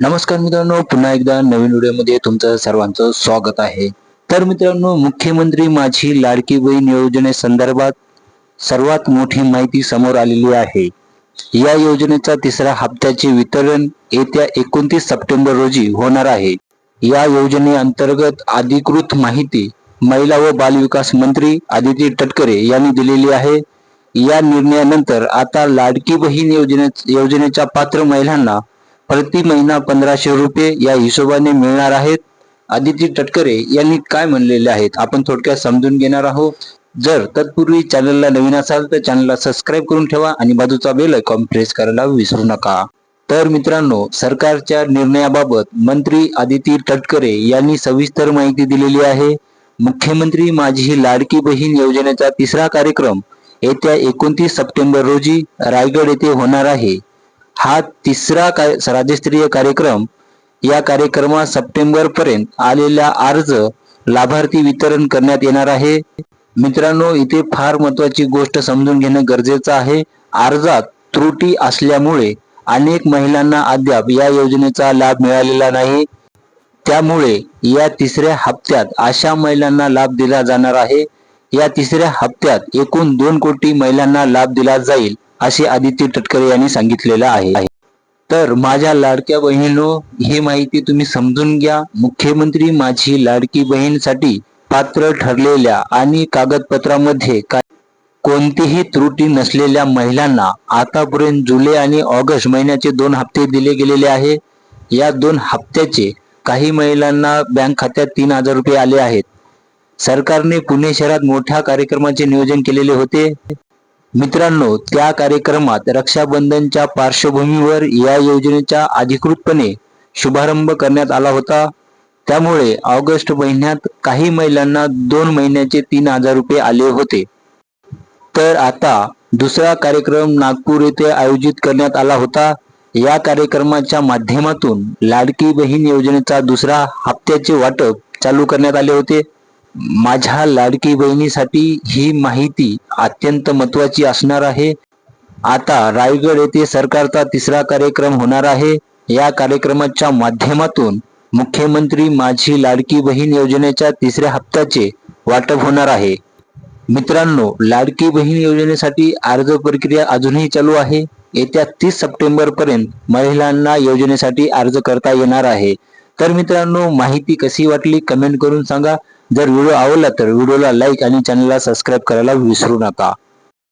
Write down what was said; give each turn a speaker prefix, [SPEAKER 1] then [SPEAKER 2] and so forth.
[SPEAKER 1] नमस्कार मित्रांनो पुन्हा एकदा नवीन व्हिडिओमध्ये तुमचं सर्वांचं स्वागत आहे. तर मित्रांनो मुख्यमंत्री माझी लाडकी बहीण योजनेसंदर्भात सर्वात मोठी माहिती समोर आलेली आहे. या योजनेचा तिसरा हप्त्याचे वितरण येत्या एकोणतीस सप्टेंबर रोजी होणार आहे. या योजनेअंतर्गत अधिकृत माहिती महिला व बालविकास मंत्री आदिती तटकरे यांनी दिलेली आहे. या निर्णयानंतर आता लाडकी बहीण योजने योजनेच्या पात्र महिलांना प्रति महिना पंधराशे रुपये या हिशोबाने मिळणार आहेत. आदिती टटकरे यांनी काय म्हणलेले आहेत? आपण थोडक्यात समजून घेणार आहोत. जर तत्पूर्वी चॅनलला नवीन असाल तर चॅनलला सबस्क्राईब करून ठेवा आणि बाजूचा बेल आयकॉन प्रेस करायला विसरू नका. तर मित्रांनो सरकारच्या निर्णयाबाबत मंत्री आदिती तटकरे यांनी सविस्तर माहिती दिलेली आहे. मुख्यमंत्री माझी ही लाडकी बहीण योजनेचा तिसरा कार्यक्रम येत्या एकोणतीस सप्टेंबर रोजी रायगड येथे होणार आहे. हा तिसरा काय राज्यस्तरीय कार्यक्रम या कार्यक्रमात सप्टेंबर पर्यंत आलेला अर्ज लाभार्थी वितरण करण्यात येणार आहे. मित्रांनो इथे फार महत्वाची गोष्ट समजून घेणं गरजेचं आहे. अर्जात त्रुटी असल्यामुळे अनेक महिलांना अद्याप या योजनेचा लाभ मिळालेला नाही. त्यामुळे या तिसऱ्या हप्त्यात अशा महिलांना लाभ दिला जाणार आहे. या तिसऱ्या हप्त्यात एकूण दोन कोटी महिलांना लाभ दिला जाईल असे आदित्य तटकरे यांनी सांगितलेलं आहे. तर माझ्या लाडक्या बहिणीनो ही माहिती तुम्ही समजून घ्या. मुख्यमंत्री माझी लाडकी बहीणसाठी पात्र ठरलेल्या आणि कागदपत्रामध्ये काय कोणतीही त्रुटी नसलेल्या महिलांना आतापर्यंत जुलै आणि ऑगस्ट महिन्याचे दोन हप्ते दिले गेलेले आहे. या दोन हप्त्याचे काही महिलांना बँक खात्यात तीन हजार रुपये आले आहेत. सरकारने पुणे शहरात मोठ्या कार्यक्रमाचे नियोजन केलेले होते. मित्रांनो त्या कार्यक्रमात रक्षाबंधनच्या पार्श्वभूमीवर या योजनेचा अधिकृतपणे शुभारंभ करण्यात आला होता. त्यामुळे ऑगस्ट महिन्यात काही महिलांना दोन महिन्याचे तीन हजार रुपये आले होते. तर आता दुसरा कार्यक्रम नागपूर येथे आयोजित करण्यात आला होता. या कार्यक्रमाच्या माध्यमातून लाडकी बहीण योजनेचा दुसरा हप्त्याचे वाटप चालू करण्यात आले होते. माझ्या लाडकी बहिणीसाठी ही माहिती अत्यंत महत्वाची असणार आहे. आता रायगड येथे सरकारचा तिसरा कार्यक्रम होणार आहे. या कार्यक्रमाच्या माध्यमातून मुख्यमंत्री माझी लाडकी बहीण योजनेच्या तिसऱ्या हप्त्याचे वाटप होणार आहे. मित्रांनो लाडकी बहीण योजनेसाठी अर्ज प्रक्रिया अजूनही चालू आहे. येत्या तीस सप्टेंबर पर्यंत महिलांना योजनेसाठी अर्ज करता येणार आहे. तर मित्रांनो माहिती कशी वाटली कमेंट करून सांगा. जर व्हिडिओ आवडला तर व्हिडिओला लाईक आणि चॅनलला सबस्क्राईब करायला विसरू नका.